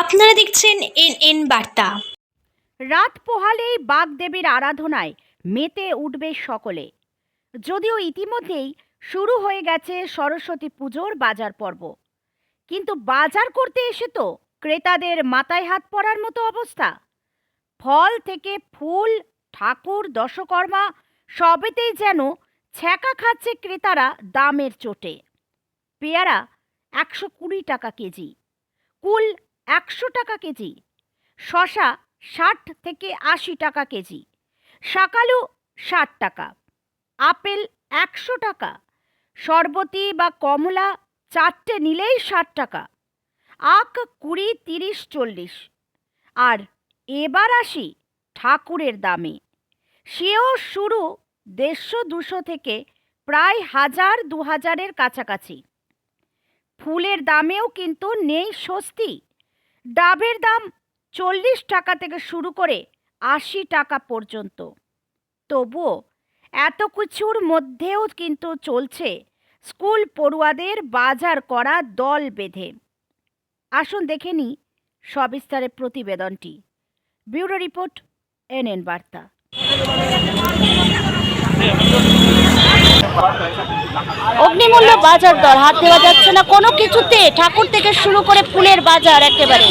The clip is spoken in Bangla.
আপনারা দেখছেন এন এন বার্তা। রাত পোহালেই বাগদেবীর আরাধনায় মেতে উঠবে সকলে। যদিও ইতিমধ্যেই শুরু হয়ে গেছে সরস্বতী পুজোর বাজার পর্ব। কিন্তু বাজার করতে এসে তো ক্রেতাদের মাথায় হাত পড়ার মতো অবস্থা। ফল থেকে ফুল, ঠাকুর, দশকর্মা সবেতেই যেন ছ্যাঁকা খাচ্ছে ক্রেতারা দামের চোটে। পেয়ারা একশো কুড়ি টাকা কেজি। কুল একশো টাকা কেজি, শশা ষাট থেকে আশি টাকা কেজি, শাকালু ষাট টাকা, আপেল একশো টাকা, শরবতী বা কমলা চারটে নিলেই ষাট টাকা, আখ কুড়ি তিরিশ চল্লিশ। আর এবার আসি ঠাকুরের দামে। সেও শুরু দেড়শো দুশো থেকে প্রায় হাজার দু হাজারের কাছাকাছি। ফুলের দামেও কিন্তু নেই স্বস্তি। ডাবের দাম চল্লিশ টাকা থেকে শুরু করে আশি টাকা পর্যন্ত। তবুও এত কিছুর মধ্যেও কিন্তু চলছে স্কুল পড়ুয়াদের বাজার করা দল বেঁধে। আসুন দেখে নিই সবিস্তারে প্রতিবেদনটি। ব্যুরো রিপোর্ট এনএন বার্তা। অগ্নিমূল্য বাজার দর। হাত দেওয়া যাচ্ছে না, কোনো কিছুতে ঠাকুর থেকে শুরু করে ফুলের বাজার একেবারে।